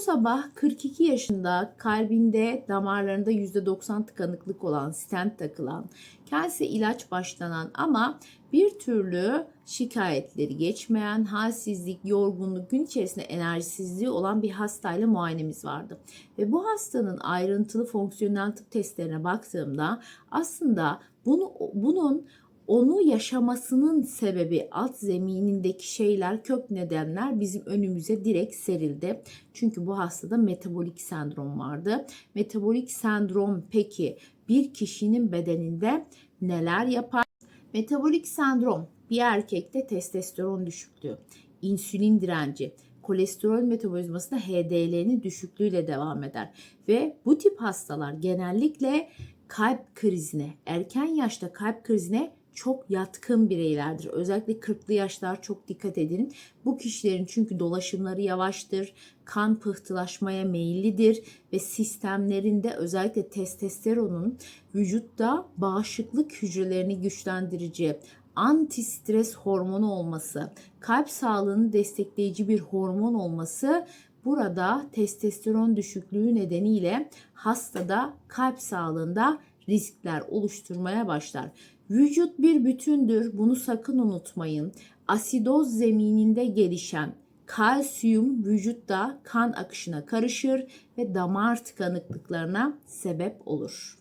Bu sabah 42 yaşında kalbinde damarlarında %90 tıkanıklık olan, stent takılan, kendisi ilaç başlanan ama bir türlü şikayetleri geçmeyen, halsizlik, yorgunluk, gün içerisinde enerjisizliği olan bir hastayla muayenemiz vardı. Ve bu hastanın ayrıntılı fonksiyonel tıp testlerine baktığımda aslında bunu bunun onu yaşamasının sebebi alt zeminindeki şeyler, kök nedenler bizim önümüze direkt serildi. Çünkü bu hastada metabolik sendrom vardı. Metabolik sendrom peki bir kişinin bedeninde neler yapar? Metabolik sendrom bir erkekte testosteron düşüklüğü, insülin direnci, kolesterol metabolizmasında HDL'nin düşüklüğüyle devam eder. Ve bu tip hastalar genellikle kalp krizine, erken yaşta kalp krizine çok yatkın bireylerdir. Özellikle 40'lı yaşlar çok dikkat edin. Bu kişilerin çünkü dolaşımları yavaştır, kan pıhtılaşmaya meyillidir ve sistemlerinde özellikle testosteronun vücutta bağışıklık hücrelerini güçlendirici, anti stres hormonu olması, kalp sağlığını destekleyici bir hormon olması burada testosteron düşüklüğü nedeniyle hastada kalp sağlığında riskler oluşturmaya başlar. Vücut bir bütündür. Bunu sakın unutmayın. Asidoz zemininde gelişen kalsiyum vücutta kan akışına karışır ve damar tıkanıklıklarına sebep olur.